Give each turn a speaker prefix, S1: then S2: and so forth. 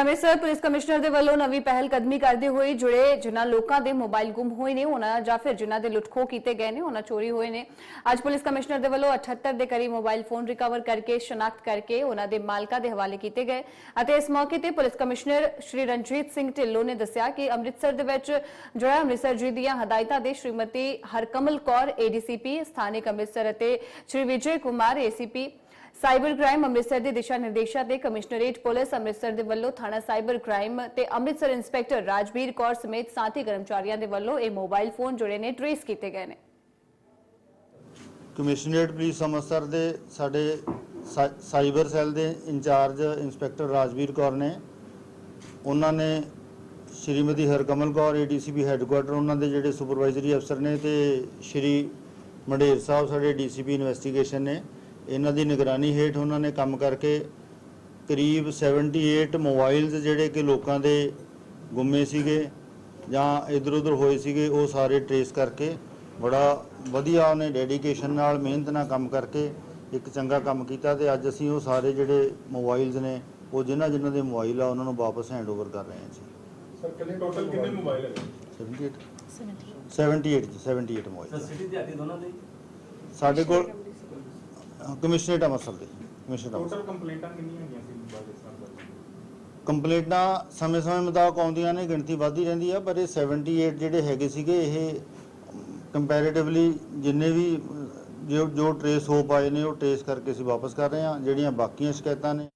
S1: ਤੇ Amritsar police commissioner ਦੇ ਵੱਲੋਂ ਨਵੀਂ ਪਹਿਲ ਕਦਮੀ ਕਰਦੇ ਹੋਏ ਜੁੜੇ ਜਿਨ੍ਹਾਂ ਲੋਕਾਂ ਦੇ ਮੋਬਾਈਲ ਗੁੰਮ ਹੋਏ ਨੇ, ਉਹਨਾਂ ਜਾਂ ਫਿਰ ਜਿਨ੍ਹਾਂ ਦੇ ਲੁੱਟਖੋ ਕੀਤੇ ਗਏ ਨੇ, ਉਹਨਾਂ ਚੋਰੀ ਹੋਏ ਨੇ। ਅੱਜ ਪੁਲਿਸ ਕਮਿਸ਼ਨਰ ਦੇ ਵੱਲੋਂ 78 ਦੇ ਕਰੀਬ ਮੋਬਾਈਲ ਫੋਨ ਰਿਕਵਰ ਕਰਕੇ, ਸ਼ਨਾਖਤ ਕਰਕੇ ਉਹਨਾਂ ਦੇ ਮਾਲਕਾਂ ਦੇ ਹਵਾਲੇ ਕੀਤੇ ਗਏ ਅਤੇ ਇਸ ਮੌਕੇ ਤੇ ਪੁਲਿਸ ਕਮਿਸ਼ਨਰ ਸ਼੍ਰੀ ਰਣਜੀਤ ਸਿੰਘ ਢਿੱਲੋਂ ਨੇ ਦੱਸਿਆ ਕਿ ਅੰਮ੍ਰਿਤਸਰ ਦੇ ਵਿੱਚ ਜਿਹੜਾ ਅੰਮ੍ਰਿਤਸਰ ਜੀ ਦੀਆਂ ਹਦਾਇਤਾਂ ਦੇ ਸ਼੍ਰੀਮਤੀ ਹਰਕਮਲ ਕੌਰ ਏਡੀਸੀਪੀ ਸਥਾਨਕ ਅੰਮ੍ਰਿਤਸਰ ਅਤੇ Shri Vijay Kumar ACP cyber crime Amritsar ਦੇ ਦਿਸ਼ਾ ਨਿਰਦੇਸ਼ਾਂ ਤੇ ਕਮਿਸ਼ਨਰੇਟ ਪੁਲਿਸ ਅੰਮ੍ਰਿਤਸਰ ਦੇ ਵੱਲੋਂ ਥਾਣਾ ਸਾਈਬਰ ਕ੍ਰਾਈਮ ਤੇ ਅੰਮ੍ਰਿਤਸਰ ਇੰਸਪੈਕਟਰ ਰਾਜਵੀਰ ਕੌਰ ਸਮੇਤ ਸਾਥੀ ਕਰਮਚਾਰੀਆਂ ਦੇ ਵੱਲੋਂ ਇਹ ਮੋਬਾਈਲ ਫੋਨ ਜਿਹੜੇ ਨੇ ਟ੍ਰੇਸ ਕੀਤੇ ਗਏ ਨੇ।
S2: ਕਮਿਸ਼ਨਰੇਟ ਪੁਲਿਸ ਅੰਮ੍ਰਿਤਸਰ ਦੇ ਸਾਡੇ ਸਾਈਬਰ ਸੈੱਲ ਦੇ ਇੰਚਾਰਜ ਇੰਸਪੈਕਟਰ ਰਾਜਵੀਰ ਕੌਰ ਨੇ, ਉਹਨਾਂ ਨੇ ਸ਼੍ਰੀਮਤੀ ਹਰਕਮਲ ਕੌਰ ਏਡੀਸੀਪੀ ਹੈੱਡਕੁਆਟਰ ਉਹਨਾਂ ਦੇ ਜਿਹੜੇ ਸੁਪਰਵਾਈਜ਼ਰੀ ਅਫਸਰ ਨੇ ਤੇ ਸ਼੍ਰੀ ਮੰਡੇਰ ਸਾਹਿਬ, ਸਾਡੇ ਡੀਸੀਪੀ ਇਨਵੈਸਟੀਗੇਸ਼ਨ ਨੇ ਇਹਨਾਂ ਦੀ ਨਿਗਰਾਨੀ ਹੇਠ ਉਹਨਾਂ ਨੇ ਕੰਮ ਕਰਕੇ ਕਰੀਬ 78 ਮੋਬਾਈਲਸ ਜਿਹੜੇ ਕਿ ਲੋਕਾਂ ਦੇ ਗੁੰਮੇ ਸੀਗੇ ਜਾਂ ਇਧਰ ਉਧਰ ਹੋਏ ਸੀਗੇ ਉਹ ਸਾਰੇ ਟਰੇਸ ਕਰਕੇ ਬੜਾ ਵਧੀਆ ਉਹਨੇ ਡੈਡੀਕੇਸ਼ਨ ਨਾਲ ਮਿਹਨਤ ਨਾਲ ਕੰਮ ਕਰਕੇ ਇੱਕ ਚੰਗਾ ਕੰਮ ਕੀਤਾ ਤੇ ਅੱਜ ਅਸੀਂ ਉਹ ਸਾਰੇ ਜਿਹੜੇ ਮੋਬਾਈਲਸ ਨੇ ਉਹ ਜਿਨ੍ਹਾਂ ਜਿਨ੍ਹਾਂ ਦੇ ਮੋਬਾਈਲ ਆ ਉਹਨਾਂ ਨੂੰ ਵਾਪਸ ਹੈਂਡਓਵਰ ਕਰ ਰਹੇ ਹਾਂ ਜੀ।
S3: ਸਰ ਕਿੰਨੇ ਟੋਟਲ ਕਿੰਨੇ ਮੋਬਾਈਲ ਹੈ
S2: 78 78 ਜੀ, 78
S4: ਸਰ
S2: ਮੋਬਾਈਲ
S4: ਸਿਟੀ ਦਿਹਾਤੀ ਦੋਨਾਂ ਦੇ?
S2: ਸਾਡੇ ਕੋਲ ਕਮਿਸ਼ਨਰੇਟ ਅੰਮ੍ਰਿਤਸਰ ਦੇ ਕਮਿਸ਼ਨਰ ਅੰਮ੍ਰਿਤਸਰ
S3: ਟੋਟਲ ਕੰਪਲੇਂਟਾਂ ਕਿੰਨੀਆਂ ਹੋਈਆਂ ਸੀ ਇਸ
S2: ਕੰਪਲੇਂਟਾਂ ਸਮੇਂ-ਸਮੇਂ ਮੁਤਾਬਕ ਆਉਂਦੀਆਂ ਨੇ ਗਿਣਤੀ ਵੱਧਦੀ ਰਹਿੰਦੀ ਆ ਪਰ ਇਹ 78 ਜਿਹੜੇ ਹੈਗੇ ਸੀਗੇ ਇਹ ਕੰਪੈਰੀਟਿਵਲੀ ਜਿੰਨੇ ਵੀ ਜੋ ਜੋ ਟਰੇਸ ਹੋ ਪਾਏ ਨੇ ਉਹ ਟਰੇਸ ਕਰਕੇ ਅਸੀਂ ਵਾਪਸ ਕਰ ਰਹੇ ਹਾਂ। ਜਿਹੜੀਆਂ ਬਾਕੀਆਂ ਸ਼ਿਕਾਇਤਾਂ ਨੇ